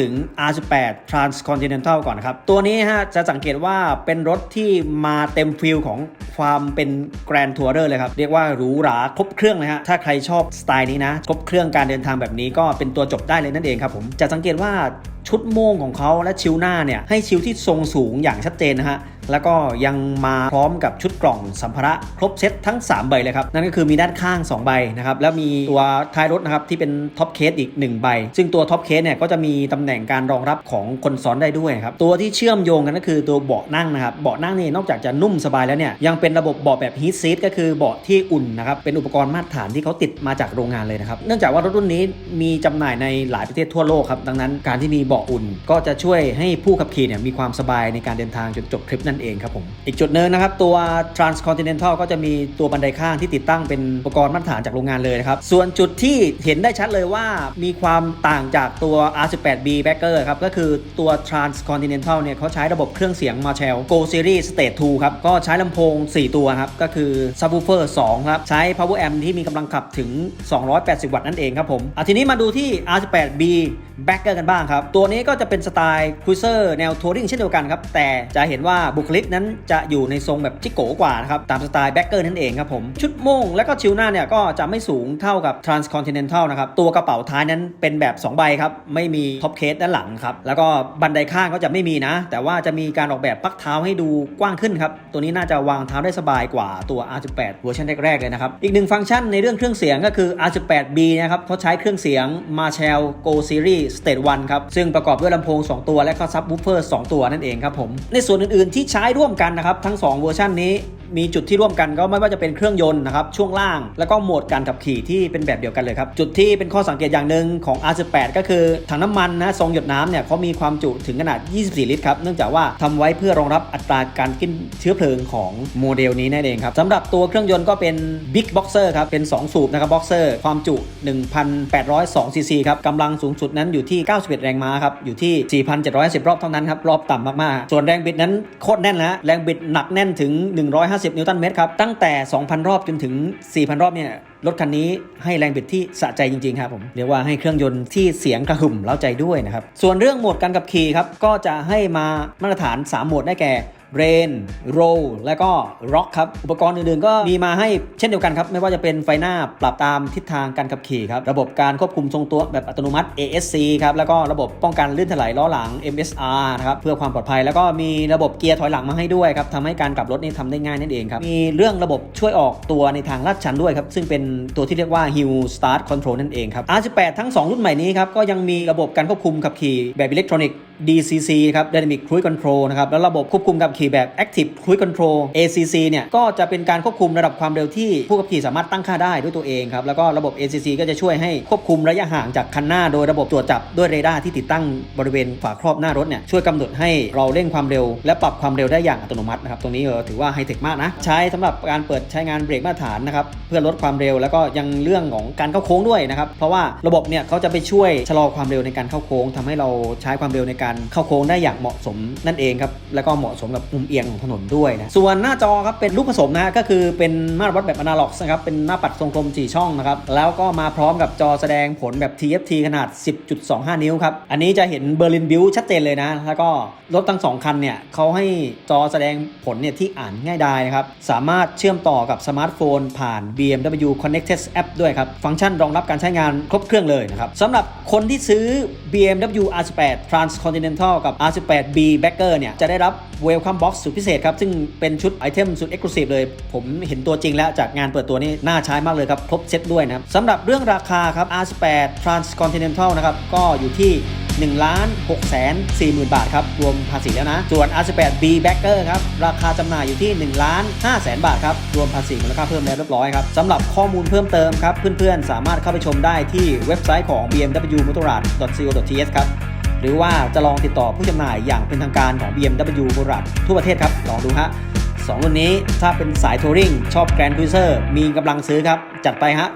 ถึง R18 Transcontinental ก่อนนะครับ ตัวนี้ฮะจะสังเกตว่าเป็นรถที่มาเต็มฟิลของความเป็น Grand Tourer เลยครับ เรียกว่าหรูหราครบเครื่องเลยฮะ ถ้าใครชอบสไตล์นี้นะ ครบเครื่องการเดินทางแบบนี้ก็เป็นตัวจบได้เลยนั่นเองครับผมจะสังเกตว่าชุดโม่งของเขาและชิวหน้าเนี่ยให้ชิวที่ทรงสูงอย่างชัดเจนนะฮะ แล้วก็ยังมาพร้อมกับชุดกล่องสัมภาระครบเซตทั้ง 3 ใบเลยครับ นั่นก็คือมีด้านข้าง 2 ใบนะครับ แล้วมีตัวท้ายรถนะครับที่เป็นท็อปเคสอีก 1 ใบ ซึ่งตัวท็อปเคสเนี่ยก็จะมีตำแหน่งการรองรับของคนซ้อนได้ด้วยครับ ตัวที่เชื่อมโยงกันก็คือตัวเบาะนั่งนะครับ เบาะนั่งนี่นอกจากจะนุ่มสบายแล้วเนี่ยยังเป็นระบบเบาะแบบฮีทซีทก็คือเบาะที่อุ่นนะครับ เป็นอุปกรณ์มาตรฐานที่เขาติดมาจากโรงงานเลยนะครับ เนื่องจากว่ารถรุ่นนี้มีจำหน่ายในหลายประเทศทั่วโลกครับ ดังนั้นการที่มีเบาะอุ่น ก็จะช่วยให้ผู้ขับขี่เนี่ยมีความสบายในการเดินทางจนจบทริปนันเองครับผม อีกจุดหนึ่งนะครับ ตัว Transcontinental ก็จะมีตัวบันไดข้างที่ติดตั้งเป็นอุปกรณ์มาตรฐานจากโรงงานเลยนะครับ ส่วนจุดที่เห็นได้ชัดเลยว่ามีความต่างจากตัว R18B Backer ครับ ก็คือตัว Transcontinental เนี่ยเขาใช้ระบบเครื่องเสียง Marshall Go Series Stage 2 ครับ ก็ใช้ลำโพง 4 ตัวครับ ก็คือ Subwoofer 2 ครับ ใช้ Power Amp ที่มีกำลังขับถึง 280 วัตต์นั่นเองครับผมอะทีนี้มาดูที่ R18B Backer กันบ้างครับ ตัวนี้ก็จะเป็นสไตล์ครูเซอร์แนวทัวริงเช่นเดียวกันครับ แต่จะเห็นว่าบุคลิกนั้นจะอยู่ในทรงแบบจิโกกว่านะครับ ตามสไตล์แบ็กเกอร์นั่นเองครับผม ชุดโม่งและก็ชิวหน้าเนี่ยก็จะไม่สูงเท่ากับ Transcontinental นะครับ ตัวกระเป๋าท้ายนั้นเป็นแบบ 2 ใบครับ ไม่มีท็อปเคสด้านหลังครับ แล้วก็บันไดข้างก็จะไม่มีนะ แต่ว่าจะมีการออกแบบปักเท้าให้ดูกว้างขึ้นครับ ตัวนี้น่าจะวางเท้าได้สบายกว่าตัว R18 เวอร์ชันแรกๆเลยนะครับ อีกหนึ่งฟังก์ชันในเรื่องเครื่องเสียงก็คือ R18B นะครับเขาใช้เครื่องเสียง Marshall Go Series Stage 1ครับ ซึ่งประกอบด้วยลำโพง 2 ตัวและก็ซับวูฟเฟอร์ 2 ตัวนั่นเองครับผม ในส่วนอื่นๆที่ใช้ร่วมกันนะครับ ทั้ง 2 เวอร์ชันนี้ มีจุดที่ร่วมกันก็ไม่ว่าจะเป็นเครื่องยนต์นะครับช่วงล่าง แล้วก็โหมดการขับขี่ที่เป็นแบบเดียวกันเลยครับจุดที่เป็นข้อสังเกตอย่างหนึ่งของ R18 ก็คือถังน้ำมันนะทรงหยดน้ำเนี่ยเขามีความจุถึงขนาด 24 ลิตรครับเนื่องจากว่าทำไว้เพื่อรองรับอัตราการกินเชื้อเพลิงของโมเดลนี้นั่นเองครับสำหรับตัวเครื่องยนต์ก็เป็น Big Boxer ครับเป็น 2 สูบนะครับ Boxer ความจุ 1,802ซีซีครับกำลังสูงสุดนั้นอยู่ที่ 91 แรงม้าครับอยู่ที่ 4,710 รอบเท่านั้นครับรอบต่ำมากๆ ส่วนแรงบิดนั้นโคตรแน่นแล้วแรงบิดหนักแน่นถึง 150นิวตันเมตรครับ ตั้งแต่ 2,000 รอบจนถึง 4,000 รอบเนี่ยรถคันนี้ให้แรงบิดที่สะใจจริงๆครับผมเรียกว่าให้เครื่องยนต์ที่เสียงกระหึ่มเล้าใจด้วยนะครับส่วนเรื่องโหมดการขับขี่ครับก็จะให้มามาตรฐาน 3 โหมดได้แก่ เรนโรลและก็ร็อกครับ อุปกรณ์อื่นๆ ก็มีมาให้เช่นเดียวกันครับ ไม่ว่าจะเป็นไฟหน้าปรับตามทิศทางการขับขี่ครับ ระบบการควบคุมทรงตัวแบบอัตโนมัติ ASC ครับ แล้วก็ระบบป้องกันลื่นถลายล้อหลัง MSR นะครับ เพื่อความปลอดภัย แล้วก็มีระบบเกียร์ถอยหลังมาให้ด้วยครับทำให้การกลับรถนี่ทำได้ง่ายนั่นเองครับ มีเรื่องระบบช่วยออกตัวในทางลาดชันด้วยครับ ซึ่งเป็นตัวที่เรียกว่า Hill Start Control นั่นเองครับ R18 ทั้ง 2 รุ่นใหม่นี้ครับ ก็ยังมีระบบการควบคุมขับขี่แบบอิเล็กทรอนิกส์ DCC ครับ Dynamic Cruise Control นะครับ แล้วระบบควบคุมขับขแบบ Active Cruise Control ACC เนี่ยก็จะเป็นการควบคุมระดับความเร็วที่ผู้ขับขี่สามารถตั้งค่าได้ด้วยตัวเองครับแล้วก็ระบบ ACC ก็จะช่วยให้ควบคุมระยะห่างจากคันหน้าโดยระบบตรวจจับด้วยเรดาร์ที่ติดตั้งบริเวณฝาครอบหน้ารถเนี่ยช่วยกำหนดให้เราเร่งความเร็ว และปรับความเร็วได้อย่างอัตโนมัตินะครับตรงนี้เออถือว่าไฮเทคมากนะ ใช้สำหรับการเปิดใช้งานเบรกมาตรฐานนะครับเพื่อลดความเร็วแล้วก็ยังเรื่องของการเข้าโค้งด้วยนะครับเพราะว่าระบบเนี่ยเขาจะไปช่วยชะลอความเร็วในการเข้าโค้งทำให้เราใช้ความเร็วในการเข้าโค้งได้อย่างเหมาะสมนั่นเองครับแล้วก็เหมาะสมกับมุมเอียงของถนนด้วยนะ ส่วนหน้าจอครับเป็นลูกผสมนะฮะก็คือเป็นมาตรวัดแบบอนาล็อกนะครับ เป็นหน้าปัดทรงกลม 4 ช่องนะครับ แล้วก็มาพร้อมกับจอแสดงผลแบบ TFT ขนาด 10.25 นิ้วครับ อันนี้จะเห็นเบอร์ลินบิวชัดเจนเลยนะ แล้วก็รถทั้งสองคันเนี่ยเขาให้จอแสดงผลเนี่ยที่อ่านง่ายดายนะครับ สามารถเชื่อมต่อกับสมาร์ทโฟนผ่าน BMW Connected App ด้วยครับ ฟังก์ชันรองรับการใช้งานครบเครื่องเลยนะครับสำหรับคนที่ซื้อ BMW R18 Transcontinental กับ R18B Backer เนี่ยจะได้รับ Welcome Box สุดพิเศษครับ ซึ่งเป็นชุดไอเทมสุด Exclusive เลย ผมเห็นตัวจริงแล้วจากงานเปิดตัวนี้น่าใช้มากเลยครับ ครบเซตด้วยนะสำหรับเรื่องราคาครับ R18 Transcontinental นะครับ ก็อยู่ที่1ล้าน6แสน4หมื่นบาทครับ รวมภาษีแล้วนะ ส่วน R18B Backer ครับ ราคาจำหน่ายอยู่ที่1ล้าน5แสนบาทครับ รวมภาษีมูลค่าเพิ่มแล้วเรียบร้อยครับสำหรับข้อมูลเพิ่มเติมครับ เพื่อนๆ สามารถเข้าไปชมได้ที่เว็บไซต์ของ BMW Motorrad.co.th ครับ หรือว่าจะลองติดต่อผู้จำหน่ายอย่างเป็นทางการของ BMW m o t o r a d ทั่วประเทศครับ ลองดูฮะสองรุ่นนี้ถ้าเป็นสายทัวริงชอบแกรนด์คูเซอร์มีกำลังซื้อครับ จัดไปฮะ